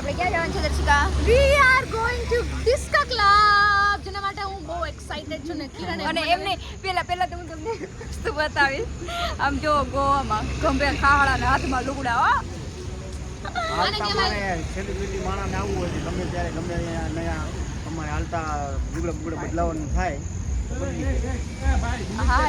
આપણે ક્યાં જવાનું છે Darshika? We are going to disco club જેના માટે હું બહુ એક્સાઇટેડ છું ને કિરણ અને એમને પહેલા પહેલા તો હું તમને વસ્તુ બતાવીશ. આમ જો ગોવામાં ગંભે ખાવાળાના હાથમાં લુગડા હો. સેલિબ્રિટી માણસને આવવું હોય તો ગમે ત્યારે ગમે નયા તમારે હાલતા બુગડા બુગડા બદલાવાનું થાય. હા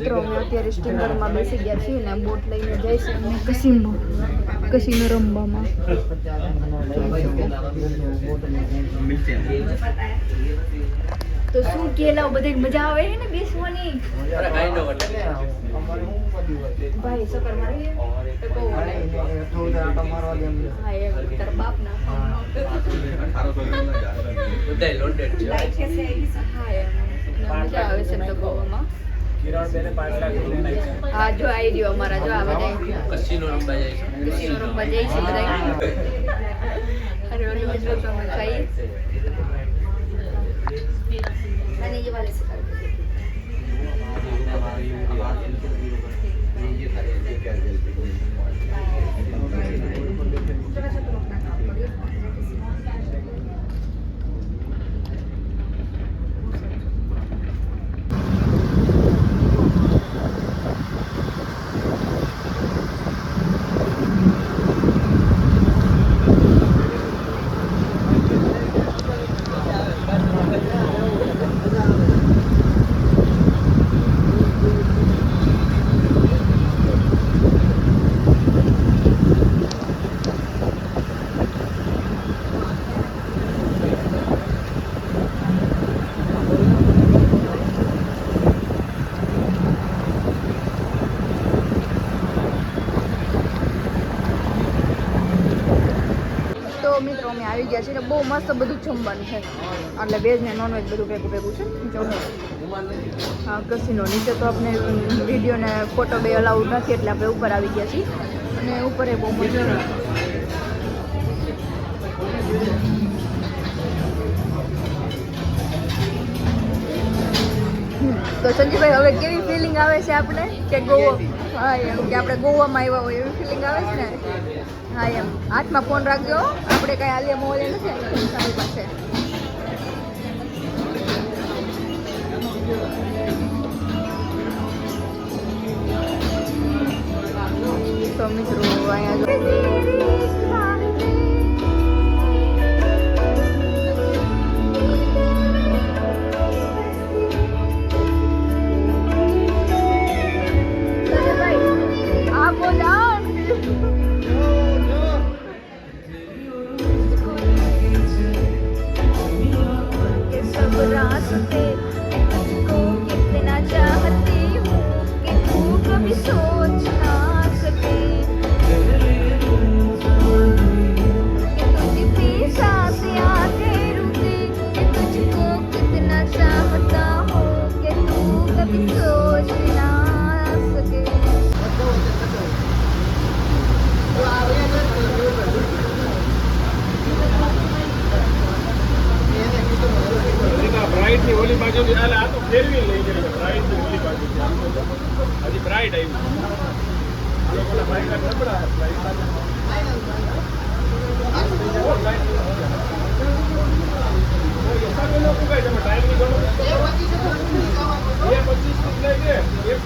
મિત્રો અમે અત્યારે સ્ટીમરમાં બેસી ગયા છીએ ને બોટ લઈને જઈશું અમે કસીમો કસીનો રમવામાં. તો શું કેલા બધે મજા આવે છે ને બેસવાની? ભાઈ સકર મારી. હા એમ તારા બાપ ના છે. હા એમ. હા જો આવી રહ્યો જો આ બધા કસીનો રમવા છે. મિત્રો અમે આવી ગયા છીએ. બહુ મસ્ત બધું જમવાનું છે. એટલે વેજ ને નોનવેજ બધું ભેગું ભેગું છે. જમવું કસીનો નીચે તો આપણે વીડિયો ને ફોટો બે અલાઉડ નથી, એટલે આપણે ઉપર આવી ગયા છીએ. અને ઉપર એ બહુ મજા તો સંજીભાઈ હવે કેવી ફિલિંગ આવે છે આપણે કે ગોવા? હા, એમ. કે આપણે ગોવામાં આવ્યા હોય, એવી ફિલિંગ આવે છે ને? હા, એમ. હાથમાં ફોન રાખજો આપણે કાંઈ આલિયા મોલે નથી તમારી પાસે તો મિત્રો, અહીંયા सब रास्ते तुझको कितना चाहती हूँ कि तू कभी सोच అది ప్రాయ టైం కూడా